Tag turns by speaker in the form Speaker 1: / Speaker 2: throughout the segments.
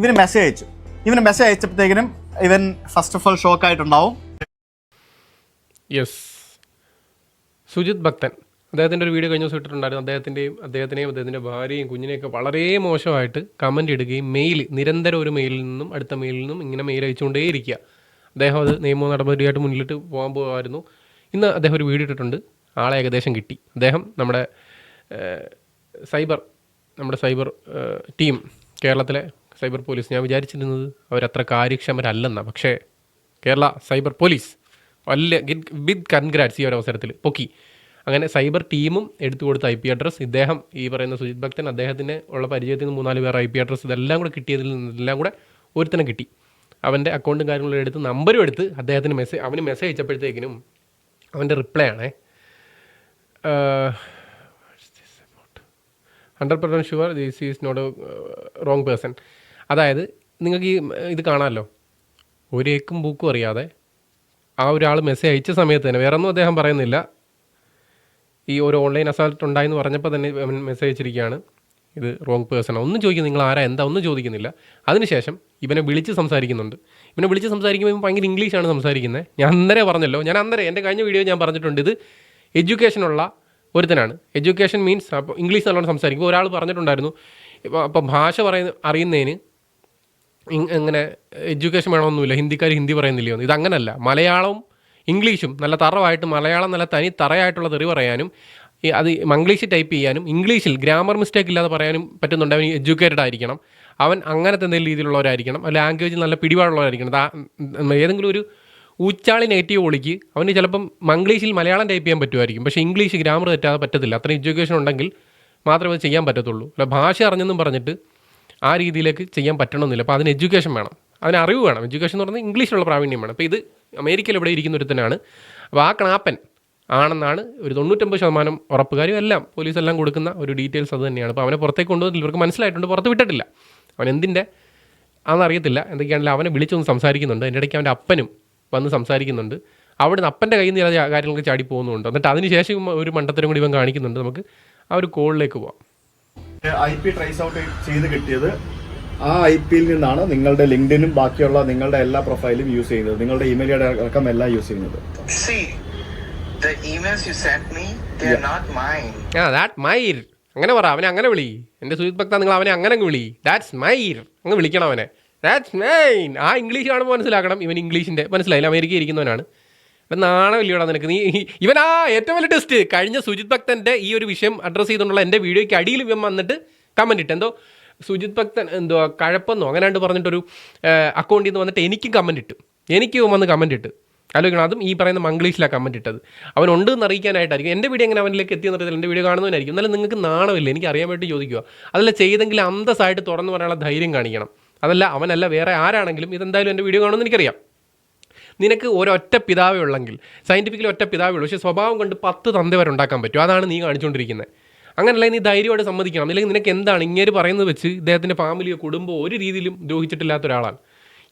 Speaker 1: ഇവന് മെസ്സേജ് അയച്ചു. ഇവന് മെസ്സേജ് അയച്ചപ്പോഴത്തേക്കിനും ഇവൻ ഫസ്റ്റ് ഓഫ് ഓൾ ഷോക്ക് ആയിട്ടുണ്ടാവും.
Speaker 2: യെസ് സുജിത് ഭക്തൻ. അദ്ദേഹത്തിന്റെ ഒരു വീഡിയോ കഴിഞ്ഞ ദിവസം ഇട്ടിട്ടുണ്ടായിരുന്നു. അദ്ദേഹത്തിന്റെയും അദ്ദേഹത്തിനെയും അദ്ദേഹത്തിന്റെ ഭാര്യയും കുഞ്ഞിനെയൊക്കെ വളരെ മോശമായിട്ട് കമന്റ് ഇടുകയും മെയിൽ നിരന്തരം ഒരു മെയിലിൽ നിന്നും അടുത്ത മെയിലിൽ നിന്നും ഇങ്ങനെ മെയിൽ അയച്ചുകൊണ്ടേയിരിക്കുക. അദ്ദേഹം അത് നിയമ നടപടിയായിട്ട് മുന്നിലിട്ട് പോകാൻ പോകുമായിരുന്നു ഇന്ന് അദ്ദേഹം ഒരു വീഡിയോ ഇട്ടിട്ടുണ്ട്. ആളെ ഏകദേശം കിട്ടി. അദ്ദേഹം നമ്മുടെ സൈബർ നമ്മുടെ സൈബർ ടീം കേരളത്തിലെ സൈബർ പോലീസ് ഞാൻ വിചാരിച്ചിരുന്നത് അവരത്ര കാര്യക്ഷമരല്ലെന്നാണ് പക്ഷേ കേരള സൈബർ പോലീസ് വലിയ വിത്ത് കൺഗ്രാറ്റ്സ് ഈ ഒരു അവസരത്തിൽ പൊക്കി. അങ്ങനെ സൈബർ ടീമും എടുത്തു കൊടുത്ത ഐ പി അഡ്രസ്സ് ഇദ്ദേഹം ഈ പറയുന്ന സുജിത് ഭക്തൻ അദ്ദേഹത്തിന് ഉള്ള പരിചയത്തിൽ നിന്ന് മൂന്നാൽ പേർ ഐ പി അഡ്രസ്സ് ഇതെല്ലാം കൂടെ കിട്ടിയതിൽ നിന്നെല്ലാം കൂടെ ഒരുത്തനെ കിട്ടി. അവന്റെ അക്കൗണ്ടും കാര്യങ്ങളും എടുത്ത് നമ്പരും എടുത്ത് അദ്ദേഹത്തിന് മെസ്സേജ് അവന് മെസ്സേജ് അയച്ചപ്പോഴത്തേക്കിനും അവന്റെ റിപ്ലൈ ആണേ. Hundred percent sure this is not wrong person അതായത് നിങ്ങൾക്ക് ഈ ഇത് കാണാമല്ലോ. ഒരേക്കും ബുക്കും അറിയാതെ ആ ഒരാൾ മെസ്സേജ് അയച്ച സമയത്ത് തന്നെ വേറെ ഒന്നും അദ്ദേഹം പറയുന്നില്ല. ഈ ഒരു ഓൺലൈൻ അസാൾട്ട് ഉണ്ടായെന്ന് പറഞ്ഞപ്പോൾ തന്നെ മെസ്സേജ് അയച്ചിരിക്കുകയാണ്. ഇത് റോങ് പേഴ്സൺ ഒന്നും ചോദിക്കും നിങ്ങൾ ആരാ? എന്താ? ഒന്നും ചോദിക്കുന്നില്ല. അതിനുശേഷം ഇവനെ വിളിച്ച് സംസാരിക്കുന്നുണ്ട്. ഇവനെ വിളിച്ച് സംസാരിക്കുമ്പോൾ ഇവൻ ഭയങ്കര ഇംഗ്ലീഷാണ് സംസാരിക്കുന്നത്. ഞാൻ അന്നേരം പറഞ്ഞല്ലോ. ഞാൻ അന്നേരം എന്റെ കഴിഞ്ഞ വീഡിയോ ഞാൻ പറഞ്ഞിട്ടുണ്ട്. ഇത് എഡ്യൂക്കേഷനുള്ള ഒരുത്തനാണ്. എഡ്യൂക്കേഷൻ മീൻസ് അപ്പോൾ ഇംഗ്ലീഷ് നല്ലോണം സംസാരിക്കും. ഒരാൾ പറഞ്ഞിട്ടുണ്ടായിരുന്നു. ഇപ്പോൾ ഭാഷ പറയുന്ന അറിയുന്നതിന് ഇങ്ങനെ എഡ്യൂക്കേഷൻ വേണമൊന്നുമില്ല ഹിന്ദിക്കാർ ഹിന്ദി പറയുന്നില്ലയോ ഇത് അങ്ങനല്ല മലയാളവും ഇംഗ്ലീഷും നല്ല തറവായിട്ട് മലയാളം നല്ല തനി തറയായിട്ടുള്ള തെറി പറയാനും അത് മംഗ്ലീഷ് ടൈപ്പ് ചെയ്യാനും ഇംഗ്ലീഷിൽ ഗ്രാമർ മിസ്റ്റേക്ക് ഇല്ലാതെ പറയാനും പറ്റുന്നുണ്ട്. അവൻ എഡ്യൂക്കേറ്റഡ് ആയിരിക്കണം. അവൻ അങ്ങനത്തെ എന്തെങ്കിലും രീതിയിലുള്ളവരായിരിക്കണം. ലാംഗ്വേജ് നല്ല പിടിപാടുള്ളവരായിരിക്കണം. ഏതെങ്കിലും ഒരു ഉച്ചാളി നെഗറ്റീവ് ഒളിക്ക് അവന് ചിലപ്പം മംഗ്ലീഷിൽ മലയാളം ടൈപ്പ് ചെയ്യാൻ പറ്റുമായിരിക്കും. പക്ഷേ ഇംഗ്ലീഷ് ഗ്രാമർ തെറ്റാതെ പറ്റത്തില്ല. അത്രയും എഡ്യൂക്കേഷൻ ഉണ്ടെങ്കിൽ മാത്രമേ അത് ചെയ്യാൻ പറ്റത്തുള്ളൂ. അല്ല ഭാഷ അറിഞ്ഞെന്നും പറഞ്ഞിട്ട് ആ രീതിയിലേക്ക് ചെയ്യാൻ പറ്റണമെന്നില്ല. അപ്പോൾ അതിന് എഡ്യൂക്കേഷൻ വേണം. അതിന് അറിവ് വേണം. എഡ്യൂക്കേഷൻ എന്ന് പറഞ്ഞാൽ ഇംഗ്ലീഷിലുള്ള പ്രാവീണ്യം വേണം. അപ്പോൾ ഇത് അമേരിക്കയിൽ ഇവിടെ ഇരിക്കുന്ന ഒരുത്തനാണ്. അപ്പോൾ ആ ക്ലാപ്പൻ ആണെന്നാണ് ഒരു തൊണ്ണൂറ്റൊമ്പത് ശതമാനം ഉറപ്പുകാരും എല്ലാം പോലീസ് എല്ലാം കൊടുക്കുന്ന ഒരു ഡീറ്റെയിൽസ് അത് തന്നെയാണ്. അപ്പോൾ അവനെ പുറത്തേക്ക് കൊണ്ടുവന്നില്ല ഇവർക്ക് മനസ്സിലായിട്ടുണ്ട്. പുറത്ത് വിട്ടിട്ടില്ല. അവൻ എന്തിന്റെ അതെന്നറിയത്തില്ല എന്തൊക്കെയാണെങ്കിലും അവനെ വിളിച്ചൊന്ന് സംസാരിക്കുന്നുണ്ട്. എന്റെ ഇടയ്ക്ക് അവന്റെ അപ്പനും വന്ന് സംസാരിക്കുന്നുണ്ട്. അവിടുന്ന് അപ്പന്റെ കയ്യിൽ നിന്ന് ചില കാര്യങ്ങളൊക്കെ ചാടി പോകുന്നുണ്ട്. എന്നിട്ട് അതിനുശേഷം ഒരു മണ്ടത്തരം കൂടി ഇവൻ കാണിക്കുന്നുണ്ട്. നമുക്ക് ആ ഒരു കോളിലേക്ക് പോവാം.
Speaker 1: ഐ പി ട്രേസ് ഔട്ട് ചെയ്ത് കിട്ടിയത് ആ ഐ പിയിൽ നിന്നാണ് നിങ്ങളുടെ ലിങ്ക്ഡിനും ബാക്കിയുള്ള നിങ്ങളുടെ എല്ലാ പ്രൊഫൈലും യൂസ് ചെയ്യുന്നത്. നിങ്ങളുടെ ഇമെയിൽ അടക്കം എല്ലാം യൂസ് ചെയ്യുന്നത്.
Speaker 3: See, the emails you sent me, they're
Speaker 1: Yeah.
Speaker 3: not mine.
Speaker 2: ആ ദാറ്റ് മൈർ അങ്ങനെ പറ അവനെ അങ്ങനെ വിളി. എന്റെ സുജിത് ഭക്ത നിങ്ങൾ അവനെ അങ്ങനെ അങ്ങ് വിളി. ദാറ്റ്സ് മൈർ അങ്ങ് വിളിക്കണം അവനെ. ദാറ്റ്സ് മൈൻ ആ ഇംഗ്ലീഷ് ആണ് മനസ്സിലാക്കണം. ഇവൻ ഇംഗ്ലീഷിന്റെ മനസ്സിലായില്ല? അമേരിക്കയിൽ ഇരിക്കുന്നവനാണ്. ഇവൻ നാണമില്ലയോടാ നിനക്ക്. നീ ഇവൻ ആ ഏറ്റവും വലിയ ടെസ്റ്റ് കഴിഞ്ഞ സുജിത് ഭക്തന്റെ ഈ ഒരു വിഷയം അഡ്രസ്സ് ചെയ്തുകൊണ്ടുള്ള എന്റെ വീഡിയോയ്ക്ക് അടിയിൽ ഇവൻ വന്നിട്ട് കമന്റ് ഇട്ട്. എന്തോ സുജിത് ഭക്തൻ എന്തോ കഴപ്പെന്നോ അങ്ങനെയാണ്ട് പറഞ്ഞിട്ടൊരു അക്കൗണ്ടിൽ നിന്ന് വന്നിട്ട് എനിക്കും കമന്റ് ഇട്ടു. എനിക്കും വന്ന് കമന്റ് ഇട്ട്. ആലോചിക്കണം അതും ഈ പറയുന്ന മംഗ്ലീഷിലാണ് കമന്റ് ഇട്ടത്. അവൻ ഉണ്ട് എന്ന് അറിയിക്കാനായിട്ടായിരിക്കും. എന്റെ വീഡിയോ എങ്ങനെ അവനിലേക്ക് എത്തിയെന്ന് അറിയത്തില്ല എന്റെ വീഡിയോ കാണുന്നതിനായിരിക്കും എന്നാലും നിങ്ങൾക്ക് നാണമില്ല എനിക്ക് അറിയാൻ വേണ്ടി ചോദിക്കുക അതല്ല ചെയ്തെങ്കിൽ അന്തസ്സായിട്ട് തുറന്നു പറയാനുള്ള ധൈര്യം കാണിക്കണം. അതല്ല അവനല്ല വേറെ ആരാണെങ്കിലും ഇതെന്തായാലും എന്റെ വീഡിയോ കാണുമെന്ന് എനിക്കറിയാം. നിനക്ക് ഒരൊറ്റ പിതാവേ ഉള്ളെങ്കിൽ സയന്റിഫിക്കലി ഒറ്റ പിതാവേ ഉള്ളൂ. പക്ഷേ സ്വഭാവം കൊണ്ട് പത്ത് തന്ത വരെ ഉണ്ടാക്കാൻ പറ്റും. അതാണ് നീ കാണിച്ചുകൊണ്ടിരിക്കുന്നത് അങ്ങനല്ല നീ ധൈര്യമായിട്ട് സമ്മതിക്കണം. അല്ലെങ്കിൽ നിനക്ക് എന്താണ് ഇങ്ങനെ പറയുന്നത് വെച്ച് ഇദ്ദേഹത്തിന്റെ ഫാമിലിയോ കുടുംബമോ ഒരു രീതിയിലും ദ്രോഹിച്ചിട്ടില്ലാത്ത ഒരാളാണ്.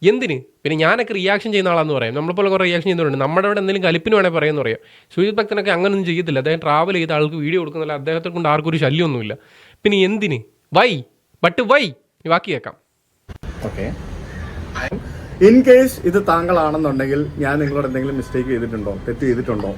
Speaker 2: എന്തിന്? പിന്നെ ഞാനൊക്കെ റിയാക്ഷൻ ചെയ്യുന്ന ആളാന്ന് പറയാം. നമ്മളെപ്പോലെ കുറേ റിയാക്ഷൻ ചെയ്യുന്നവരുണ്ട്. നമ്മുടെ അവിടെ എന്തെങ്കിലും കലിപ്പിന് വേണേൽ പറയുമെന്ന് പറയാം. സുജിത് ഭക്തനൊക്കെ അങ്ങനൊന്നും ചെയ്യത്തില്ല. അദ്ദേഹം ട്രാവൽ ചെയ്ത ആൾക്ക് വീഡിയോ കൊടുക്കുന്നില്ല അദ്ദേഹത്തെ കൊണ്ട് ആർക്കും ഒരു ശല്യമൊന്നുമില്ല. പിന്നെ എന്തിന്? വൈ. But why. ബാക്കി കേൾക്കാം.
Speaker 1: ഓക്കെ ഇൻ കേസ് ഇത് താങ്കളാണെന്നുണ്ടെങ്കിൽ ഞാൻ നിങ്ങളോട് എന്തെങ്കിലും മിസ്റ്റേക്ക് ചെയ്തിട്ടുണ്ടോ? തെറ്റ് ചെയ്തിട്ടുണ്ടോ?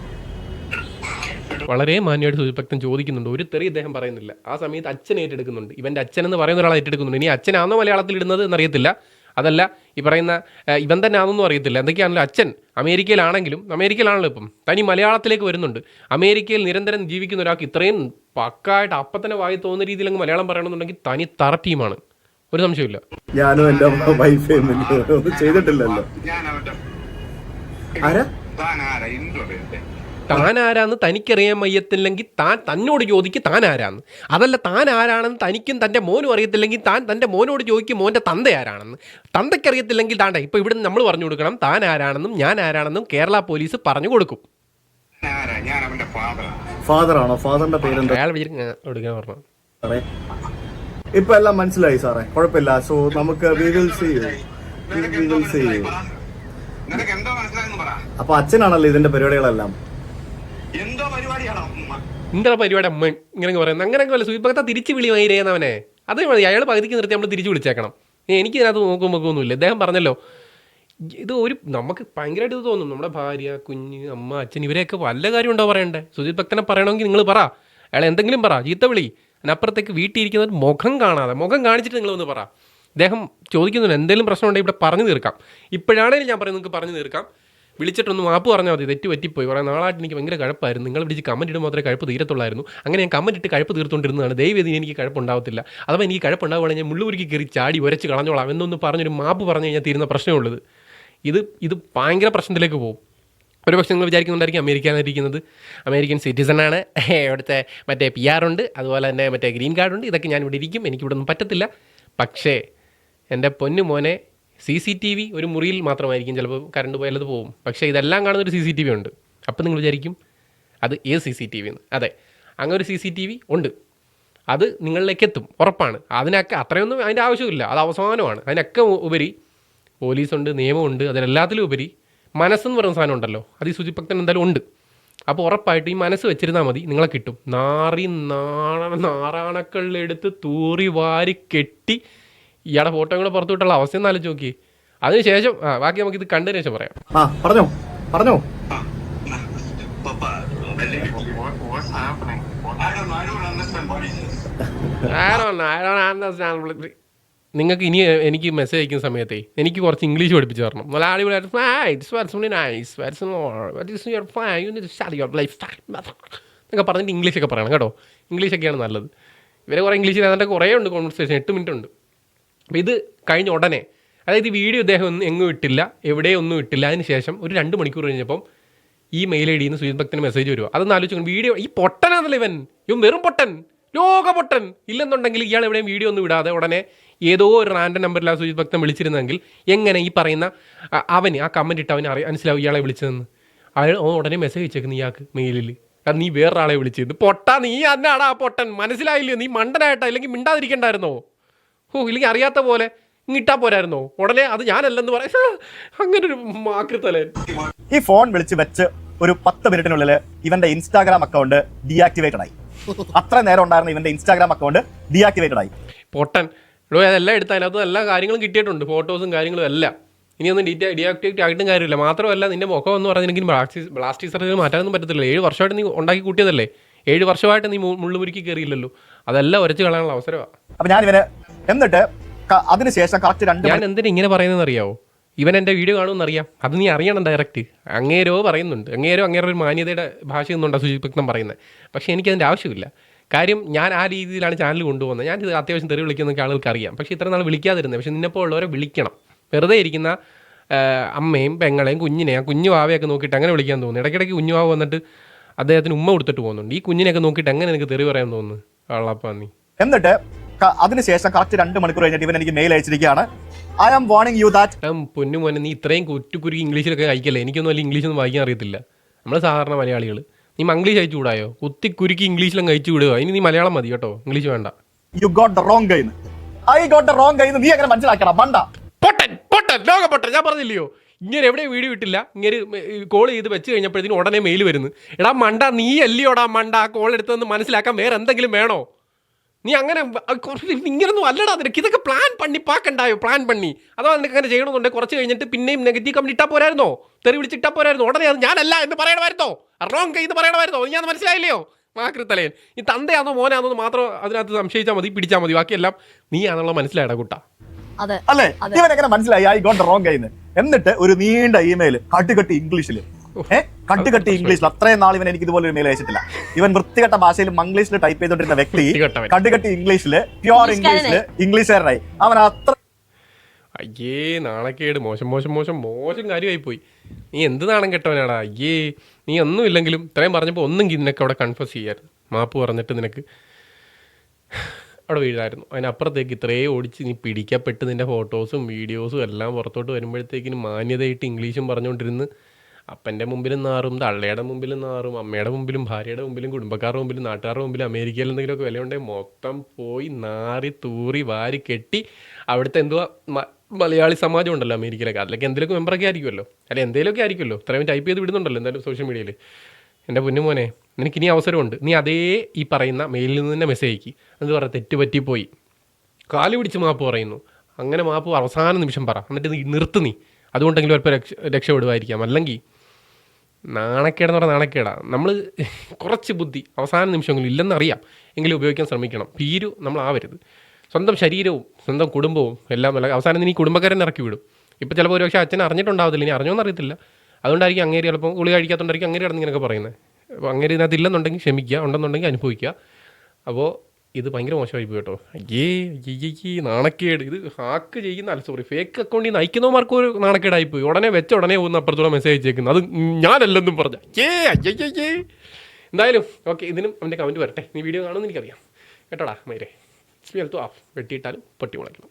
Speaker 2: വളരെ മാന്യമായിട്ട് സുജിഭക്തൻ ചോദിക്കുന്നുണ്ട്. ഒരു തെറി ഇദ്ദേഹം പറയുന്നില്ല. ആ സമയത്ത് അച്ഛൻ ഏറ്റെടുക്കുന്നുണ്ട്. ഇവന്റെ അച്ഛൻ എന്ന് പറയുന്ന ഒരാൾ ഏറ്റെടുക്കുന്നുണ്ട്. ഇനി അച്ഛനാണോ മലയാളത്തിൽ ഇടുന്നത് എന്നറിയത്തില്ല. അതല്ല ഈ പറയുന്ന ഇവൻ തന്നെ ആണെന്നും അറിയത്തില്ല. എന്തൊക്കെയാണല്ലോ അച്ഛൻ? അമേരിക്കയിലാണെങ്കിലും അമേരിക്കയിലാണല്ലോ ഇപ്പം. തനി മലയാളത്തിലേക്ക് വരുന്നുണ്ട്. അമേരിക്കയിൽ നിരന്തരം ജീവിക്കുന്ന ഒരാൾക്ക് ഇത്രയും പക്കായിട്ട് അപ്പം തന്നെ വായി തോന്നുന്ന രീതിയിൽ അങ്ങ് മലയാളം പറയണമെന്നുണ്ടെങ്കിൽ തനി തറ ഒരു സംശയമില്ല
Speaker 1: ഞാനും എന്റെ വൈഫ് ഒന്നും ചെയ്തിട്ടില്ലല്ലോ. ആരാ?
Speaker 3: താൻ
Speaker 2: ആരാന്ന് തനിക്കറിയാൻ വയ്യത്തില്ലെങ്കിൽ താൻ തന്നോട് ചോദിക്ക് താൻ ആരാന്ന് അതല്ല താൻ ആരാണെന്ന് തനിക്കും തന്റെ മോനും അറിയത്തില്ലെങ്കിൽ താൻ തന്റെ മോനോട് ചോദിക്കും മോന്റെ തന്ത ആരാണെന്ന്. തന്തയ്ക്ക് അറിയത്തില്ലെങ്കിൽ താണ്ട ഇപ്പോൾ ഇവിടെ നമ്മൾ പറഞ്ഞു കൊടുക്കണം താൻ ആരാണെന്നും ഞാൻ ആരാണെന്നും കേരള പോലീസ് പറഞ്ഞു കൊടുക്കും.
Speaker 1: ഫാദർ ആണോ? ഫാദറിന്റെ പേരെന്താ?
Speaker 2: അയാൾ പറഞ്ഞു
Speaker 1: ഇപ്പൊ എല്ലാം മനസ്സിലായി സാറേ. കുഴപ്പമില്ല. സോ നമുക്ക് അപ്പൊ അച്ഛനാണല്ലോ ഇതിന്റെ പരിപാടികളെല്ലാം.
Speaker 3: എന്തോ
Speaker 2: പരിപാടി അമ്മ? ഇങ്ങനെ പറയുന്നത്. അങ്ങനെയൊക്കെ വല്ല സൂയിപ്പകത്ത തിരിച്ചു വിളി വൈരേന്നവനെ അതേ മതി. അയാൾ പകുതിക്ക് നിർത്തി നമ്മൾ തിരിച്ചു വിളിച്ചേക്കണം. എനിക്ക് ഇതിനകത്ത് നോക്കും നോക്കൊന്നുമില്ല ഇദ്ദേഹം പറഞ്ഞല്ലോ ഇത് ഒരു നമുക്ക് ഭയങ്കരമായിട്ട് ഇത് തോന്നും. നമ്മുടെ ഭാര്യ കുഞ്ഞ് അമ്മ അച്ഛൻ ഇവരെയൊക്കെ വല്ല കാര്യം ഉണ്ടോ പറയണ്ടേ? സുജിത് ഭക്തനെ പറയണമെങ്കിൽ നിങ്ങൾ പറ. അയാൾ എന്തെങ്കിലും പറ. ചീത്ത വിളി. അതിനപ്പുറത്തേക്ക് വീട്ടിൽ മുഖം കാണാതെ മുഖം കാണിച്ചിട്ട് നിങ്ങളൊന്ന് പറ. അദ്ദേഹം ചോദിക്കുന്നുണ്ട് എന്തെങ്കിലും പ്രശ്നം ഉണ്ടെങ്കിൽ ഇവിടെ പറഞ്ഞു തീർക്കാം. ഇപ്പോഴാണെങ്കിലും ഞാൻ പറയുന്നത് നിങ്ങൾക്ക് പറഞ്ഞു തീർക്കാം. വിളിച്ചിട്ടൊന്ന് മാപ്പ് പറഞ്ഞാൽ മതി. തെറ്റ് പറ്റിപ്പോയി. കുറേ നാളായിട്ട് എനിക്ക് ഭയങ്കര കഴപ്പായിരുന്നു. നിങ്ങൾ വിളിച്ച് കമന്റ് ഇടുമ്പോൾ മാത്രമേ കഴപ്പ് തീരത്തുള്ളായിരുന്നു. അങ്ങനെ ഞാൻ കമന്റ് ഇട്ട് കഴപ്പ് തീർത്തുകൊണ്ടിരുന്നതാണ്. ദൈവം എനിക്ക് കഴപ്പുണ്ടാവത്തില്ല. അഥവാ എനിക്ക് കഴപ്പുണ്ടാവുകയാണെങ്കിൽ ഞാൻ മുള്ളുരുക്കി കയറി ചാടി ഉരച്ച് കളഞ്ഞോളാം. എന്നൊന്ന് പറഞ്ഞൊരു മാപ്പ് പറഞ്ഞു കഴിഞ്ഞാൽ തീരുന്ന പ്രശ്നമുള്ളത് ഇത് ഇത് ഭയങ്കര പ്രശ്നത്തിലേക്ക് പോകും. ഒരു പക്ഷേ നിങ്ങൾ വിചാരിക്കുന്നുണ്ടായിരിക്കും അമേരിക്കയിലിരിക്കുന്നത്. അമേരിക്കൻ സിറ്റിസൺ സിറ്റിസണാണ് ഇവിടുത്തെ മറ്റേ പി ആർ ഉണ്ട്. അതുപോലെ തന്നെ മറ്റേ ഗ്രീൻ കാർഡ് ഉണ്ട്. ഇതൊക്കെ ഞാൻ ഇവിടെ ഇരിക്കും. എനിക്ക് ഇവിടെ ഒന്നും പറ്റത്തില്ല. പക്ഷേ എന്റെ പൊന്നു മോനെ സി സി ടി വി ഒരു മുറിയിൽ മാത്രമായിരിക്കും ചിലപ്പോൾ കറണ്ട് പോയാലത് പോകും. പക്ഷേ ഇതെല്ലാം കാണുന്ന ഒരു സി സി ടി വി ഉണ്ട്. അപ്പം നിങ്ങൾ വിചാരിക്കും അത് A C C T V എന്ന്? അതെ അങ്ങനെ ഒരു സി സി ടി വി ഉണ്ട്. അത് നിങ്ങളിലേക്ക് എത്തും. ഉറപ്പാണ്. അതിനൊക്കെ അത്രയൊന്നും അതിന്റെ ആവശ്യമില്ല അത് അവസാനമാണ്. അതിനൊക്കെ ഉപരി പോലീസുണ്ട് നിയമമുണ്ട് അതിനെല്ലാത്തിലും ഉപരി മനസ്സെന്ന് പറയുന്ന സാധനം ഉണ്ടല്ലോ അത് ഈ ശുചിഭക്തൻ എന്തായാലും ഉണ്ട് അപ്പോൾ ഉറപ്പായിട്ട് ഈ മനസ്സ് വെച്ചിരുന്നാൽ മതി നിങ്ങളെ കിട്ടും നാറി നാണ നാറാണക്കളിലെടുത്ത് തൂറി വാരി കെട്ടി ഇയാളുടെ ഫോട്ടോ കൂടെ പുറത്തു വിട്ടുള്ള അവസ്ഥ ഒന്ന് ആലോചിച്ച് നോക്കി അതിനുശേഷം ആ ബാക്കി നമുക്ക് ഇത് കണ്ടതിന് ശേഷം പറയാം
Speaker 1: പറഞ്ഞോ പറഞ്ഞോ?
Speaker 3: I don't. I don't understand what he says.
Speaker 2: I don't know, I don't understand. നിങ്ങൾക്ക് ഇനി എനിക്ക് മെസ്സേജ് അയക്കുന്ന സമയത്തെ എനിക്ക് കുറച്ച് ഇംഗ്ലീഷ് പഠിപ്പിച്ച് തരണം. നല്ല അടിപൊളിയായിട്ട് പറഞ്ഞിട്ട് ഇംഗ്ലീഷൊക്കെ പറയണം കേട്ടോ. ഇംഗ്ലീഷൊക്കെയാണ് നല്ലത്. ഇവരെ കുറേ ഇംഗ്ലീഷിൽ അതിന്റെ കുറേ ഉണ്ട് കോൺവെർസേഷൻ എട്ട് മിനിറ്റ് ഉണ്ട്. അപ്പോൾ ഇത് കഴിഞ്ഞ ഉടനെ അതായത് ഈ വീഡിയോ ഇദ്ദേഹം ഒന്നും എങ്ങും ഇട്ടില്ല എവിടെയൊന്നും ഇട്ടില്ല. അതിന് ശേഷം ഒരു രണ്ട് മണിക്കൂർ കഴിഞ്ഞപ്പം ഈ മെയിൽ ഐ ഡിയിൽ നിന്ന് സുജിത് ഭക്തന് മെസ്സേജ് വരുമോ അതൊന്ന് ആലോചിച്ചു വീഡിയോ ഈ പൊട്ടനാണല്ലോ ഇവൻ. ഇവൻ വെറും പൊട്ടൻ ലോക പൊട്ടൻ. ഇല്ലെന്നുണ്ടെങ്കിൽ ഇയാൾ എവിടെയും വീഡിയോ ഒന്നും വിടാതെ ഉടനെ ഏതോ ഒരു റാൻഡം നമ്പറിൽ ആ സുജിത് ഭക്തൻ വിളിച്ചിരുന്നെങ്കിൽ എങ്ങനെ ഈ പറയുന്ന അവൻ അവന് ആ കമന്റ് ഇട്ട് അവന് അറിയാം മനസ്സിലാവും ഇയാളെ വിളിച്ചതെന്ന്. അയാൾ ഉടനെ മെസ്സേജ് അയച്ചേക്കുന്നു ഇയാൾക്ക് മെയിലിൽ കാരണം നീ വേറൊരാളെ വിളിച്ചിരുന്നു. പൊട്ടാ നീ അന്നാടാ ആ പൊട്ടൻ. മനസ്സിലായില്ലേ? നീ മണ്ടനായിട്ടാ ഇല്ലെങ്കിൽ മിണ്ടാതിരിക്കണ്ടായിരുന്നോ? ഓ ഇല്ലെങ്കിൽ അറിയാത്ത പോലെ ഇങ്ങിട്ടാ പോരായിരുന്നോ? ഉടനെ അത് ഞാനല്ലെന്ന് പറയാം അങ്ങനെ ഒരു മാക്രിത്തലൻ.
Speaker 1: ഈ ഫോൺ വിളിച്ച് വെച്ച് ഒരു പത്ത് മിനിറ്റിനുള്ളിൽ ഇവന്റെ ഇൻസ്റ്റാഗ്രാം അക്കൗണ്ട് ഡീആക്ടിവേറ്റഡ് ആയി. അത്ര നേരം ഉണ്ടായിരുന്ന ഇവന്റെ ഇൻസ്റ്റാഗ്രാം അക്കൗണ്ട് ഡീആക്ടിവേറ്റഡ് ആയി.
Speaker 2: പൊട്ടൻ. എടോ അതെല്ലാം എടുത്ത് അതിനകത്ത് എല്ലാ കാര്യങ്ങളും കിട്ടിയിട്ടുണ്ട്. ഫോട്ടോസും കാര്യങ്ങളും എല്ലാം. ഇനിയൊന്നും ഡീറ്റ ഡിയാക്ടിവിറ്റി ആയിട്ടും കാര്യമില്ല. മാത്രമല്ല നിന്റെ മുഖം എന്ന് പറഞ്ഞാൽ എനിക്ക് ബ്ലാസ്റ്റി ബ്ലാസ്റ്റി സർജറി മാറ്റാനൊന്നും പറ്റത്തില്ല ഏഴ് വർഷമായിട്ട് നീ ഉണ്ടാക്കി കൂട്ടിയതല്ലേ? ഏഴ് വർഷമായിട്ട് നീ മുള്ളുമുരുക്കി കയറിയില്ലല്ലോ അതെല്ലാം ഉരച്ച് കളയാനുള്ള അവസരമാണ്
Speaker 1: അപ്പം ഞാൻ ഇവനെ എന്നിട്ട് അതിനുശേഷം കറക്റ്റ് രണ്ട്
Speaker 2: ഞാൻ എന്തിനാ ഇങ്ങനെ പറയുന്നതെന്ന് അറിയാവോ? ഇവൻ എന്റെ വീഡിയോ കാണുമെന്ന് അറിയാം. അത് നീ അറിയണം ഡയറക്റ്റ് അങ്ങേരോ പറയുന്നുണ്ട്. അങ്ങേരോ അങ്ങേരോ ഒരു മാന്യതയുടെ ഭാഷ എന്നുണ്ടാ സുജിഭക്തം പറയുന്നത്. പക്ഷേ എനിക്കതിന്റെ ആവശ്യമില്ല. കാര്യം ഞാൻ ആ രീതിയിലാണ് ചാനൽ കൊണ്ടുപോകുന്നത്. ഞാൻ ഇത് അത്യാവശ്യം തെറി വിളിക്കുന്നൊക്കെ ആളുകൾക്ക് അറിയാം. പക്ഷേ ഇത്ര നാൾ വിളിക്കാതിരുന്നത് പക്ഷേ നിന്നെപ്പോൾ ഉള്ളവരെ വിളിക്കണം. വെറുതെ ഇരിക്കുന്ന അമ്മയും പെങ്ങളെയും കുഞ്ഞിനെയും ആ കുഞ്ഞു വാവയൊക്കെ നോക്കിയിട്ട് അങ്ങനെ വിളിക്കാൻ തോന്നുന്നു? ഇടയ്ക്കിടയ്ക്ക് കുഞ്ഞു വാവ വന്നിട്ട് അദ്ദേഹത്തിന് ഉമ്മ കൊടുത്തിട്ട് പോകുന്നുണ്ട്. ഈ കുഞ്ഞിനെയൊക്കെ നോക്കിയിട്ട് എങ്ങനെ എനിക്ക് തെറി പറയാൻ തോന്നുന്നു? ആളപ്പാ നീ.
Speaker 1: എന്നിട്ട് അതിനുശേഷം കറക്റ്റ് രണ്ട് മണിക്കൂർ കഴിഞ്ഞിട്ട് ഇവൻ എനിക്ക് mail അയച്ചിരിക്കുകയാണ്. I am warning you that
Speaker 2: പൊന്നു മോനെ നീ ഇത്രയും കുറ്റുകുരുക്കി ഇംഗ്ലീഷിലൊക്കെ അയക്കല്ലേ എനിക്കൊന്നും വലിയ ഇംഗ്ലീഷൊന്നും വായിക്കാൻ അറിയത്തില്ല. നമ്മൾ സാധാരണ മലയാളികൾ നീ മംഗ്ലീഷ് അയച്ചു കൂടായോ? കുത്തി കുരുക്കി ഇംഗ്ലീഷിലും കഴിച്ചു വിടുക. ഇനി നീ മലയാളം മതി കേട്ടോ. ഇംഗ്ലീഷ് വേണ്ട.
Speaker 1: You got the wrong kind I got the wrong kind നീ അങ്ങനെ മനസ്സിലാക്കണം മണ്ട.
Speaker 2: പൊട്ടൻ പൊട്ടൻ ലോക പൊട്ടൻ ഞാൻ പറഞ്ഞില്ലയോ? ഇങ്ങനെ എവിടെ വീട് വിട്ടില്ല. ഇങ്ങനെ കോൾ ചെയ്ത് വെച്ച് കഴിഞ്ഞപ്പോഴത്തേനും ഉടനെ മെയിൽ വരുന്നു. എടാ മണ്ട നീ അല്ലയോടാ മണ്ട? ആ കോൾ എടുത്തതെന്ന് മനസ്സിലാക്കാൻ വേറെ എന്തെങ്കിലും വേണോ? നീ അങ്ങനെ ഇങ്ങനൊന്നും അല്ലടാ നിനക്ക്. ഇതൊക്കെ പ്ലാൻ പണി പാക്കണ്ടായോ? പ്ലാൻ പണി. അഥവാ നിനക്ക് അങ്ങനെ ചെയ്യണമെന്നുണ്ടെങ്കിൽ കുറച്ച് കഴിഞ്ഞിട്ട് പിന്നെയും നെഗറ്റീവ് കമ്പനി ഇട്ടാ പോരായിരുന്നോ? തെറി വിളിച്ചിട്ടാ പോരായിരുന്നോ? ഉടനെ അത് ഞാനല്ല എന്ന് പറയണമായിരുന്നോ? റോങ് ഇത് എന്ന് പറയണമായിരുന്നോ ഞാൻ മനസ്സിലായില്ലയോ? മാക്രിത്തലയൻ ഈ തന്തയാണോ മോനാണോ എന്ന് മാത്രം അതിനകത്ത് സംശയിച്ചാൽ മതി പിടിച്ചാൽ മതി. ബാക്കിയെല്ലാം നീ ആണെന്നുള്ള മനസ്സിലായടാ കുട്ട.
Speaker 4: അതെ
Speaker 1: അല്ലേ? ഇവൻ എങ്ങനെ മനസ്സിലായി? ഐ ഗോട്ട് ദ റോങ് കൈന്ന് എന്നിട്ട് ഒരു നീണ്ട ഇമെയിൽ കട്ടുകെട്ടി ഇംഗ്ലീഷിൽ ഏഹ് കട്ടുകെട്ടി ഇംഗ്ലീഷിൽ അത്രയും നാൾ ഇവൻ എനിക്ക് ഇതുപോലെ ഒരു മെയിൽ അയച്ചിട്ടില്ല. ഇവൻ വൃത്തികെട്ട ഭാഷയിൽ മംഗ്ലീഷിൽ ടൈപ്പ് ചെയ്തോണ്ടിരുന്ന വ്യക്തി
Speaker 2: കട്ടുകട്ടി
Speaker 1: കട്ടുകെട്ടി ഇംഗ്ലീഷിൽ പ്യുവർ ഇംഗ്ലീഷിൽ ഇംഗ്ലീഷുകാരനായി അവൻ അത്ര
Speaker 2: അയ്യേ നാണക്കേട്. മോശം മോശം മോശം മോശം കാര്യമായി പോയി നീ എന്ത് നാണം കെട്ടവനാടാ? അയ്യേ നീ ഒന്നും ഇല്ലെങ്കിലും ഇത്രയും പറഞ്ഞപ്പോൾ ഒന്നെങ്കിൽ നിനക്ക് അവിടെ കൺഫ്യൂസ് ചെയ്യായിരുന്നു. മാപ്പ് പറഞ്ഞിട്ട് നിനക്ക് അവിടെ വീഴായിരുന്നു. അതിനപ്പുറത്തേക്ക് ഇത്രയും ഓടിച്ച് നീ പിടിക്കപ്പെട്ട് നിന്റെ ഫോട്ടോസും വീഡിയോസും എല്ലാം പുറത്തോട്ട് വരുമ്പോഴത്തേക്കിന് മാന്യതയായിട്ട് ഇംഗ്ലീഷും പറഞ്ഞുകൊണ്ടിരുന്ന് അപ്പന്റെ മുമ്പിലും നാറും തള്ളയുടെ മുമ്പിലും നാറും അമ്മയുടെ മുമ്പിലും ഭാര്യയുടെ മുമ്പിലും കുടുംബക്കാരുടെ മുമ്പിലും നാട്ടുകാരുടെ മുമ്പിലും അമേരിക്കയിൽ എന്തെങ്കിലുമൊക്കെ വിലയുണ്ടെങ്കിൽ മൊത്തം പോയി നാറി തൂറി വാരി കെട്ടി അവിടുത്തെ എന്തുവാ മലയാളി സമാജം ഉണ്ടല്ലോ അമേരിക്കയിലൊക്കെ അതിലൊക്കെ എന്തെങ്കിലും മെമ്പറൊക്കെ ആയിരിക്കുമല്ലോ. അല്ല എന്തെങ്കിലുമൊക്കെ ആയിരിക്കുമല്ലോ. ഇത്രയും ടൈപ്പ് ചെയ്ത് വിടുന്നുണ്ടല്ലോ എന്തായാലും സോഷ്യൽ മീഡിയയിൽ എന്റെ പൊന്നുമോനെ നിനക്ക് ഇനി അവസരമുണ്ട്. നീ അതേ ഈ പറയുന്ന മെയിലിൽ നിന്ന് തന്നെ മെസ്സേജ് അയക്കി. എന്ന് പറയാം തെറ്റ് പറ്റിപ്പോയി. കാൽ പിടിച്ച് മാപ്പ് പറയുന്നു. അങ്ങനെ മാപ്പ് അവസാന നിമിഷം പറ. എന്നിട്ട് നീ നിർത്ത് നീ. അതുകൊണ്ടെങ്കിലും അല്പം രക്ഷ രക്ഷപ്പെടുമായിരിക്കാം അല്ലെങ്കിൽ നാണക്കേടെന്ന് പറഞ്ഞാൽ നാണക്കേടാ. നമ്മൾ കുറച്ച് ബുദ്ധി അവസാന നിമിഷമെങ്കിലും ഇല്ലെന്നറിയാം എങ്കിലും ഉപയോഗിക്കാൻ ശ്രമിക്കണം. പീരു നമ്മൾ ആവരുത് സ്വന്തം ശരീരവും സ്വന്തം കുടുംബവും എല്ലാം അവസാനം നീ കുടുംബക്കാരൻ ഇറക്കി വിടും. ഇപ്പോൾ ചിലപ്പോൾ ഒരു പക്ഷേ അച്ഛൻ അറിഞ്ഞിട്ടുണ്ടാവത്തില്ല. ഇനി അറിഞ്ഞോന്ന് അറിയത്തില്ല. അതുകൊണ്ടായിരിക്കും അങ്ങേര് ചിലപ്പോൾ ഗുളി കഴിക്കാത്തതുകൊണ്ടായിരിക്കും അങ്ങേര് കിടന്ന് ഇങ്ങനെയൊക്കെ പറയുന്നത് അപ്പോൾ അങ്ങേര് ഇതിനകത്ത് ഇല്ലെന്നുണ്ടെങ്കിൽ ക്ഷമിക്കുക ഉണ്ടെന്നുണ്ടെങ്കിൽ അനുഭവിക്കുക. അപ്പോൾ ഇത് ഭയങ്കര മോശമായി പോയി കേട്ടോ. അയ്യേ അയ്യേ നാണക്കേട്. ഇത് ഹാക്ക് ചെയ്യുന്ന അല്ല സോറി ഫേക്ക് അക്കൗണ്ടിൽ നിന്ന് അയക്കുന്നവർക്ക് ഒരു നാണക്കേടായി പോയി ഉടനെ വെച്ച ഉടനെ പോകുന്ന അപ്പുറത്തൂടെ മെസ്സേജ് അയച്ചേക്കുന്നത് അത് ഞാനല്ലെന്നും പറഞ്ഞ. ഏ അയ്യേ എന്തായാലും ഓക്കെ ഇതിനും അവന്റെ കമന്റ് വരട്ടെ. നീ വീഡിയോ കാണുമെന്ന് എനിക്കറിയാം. കേട്ടോടാ മൈരെ. സ്പീൽ ടു ആഫ് വെട്ടിയിട്ടാലും പൊട്ടി മുളയ്ക്കണം.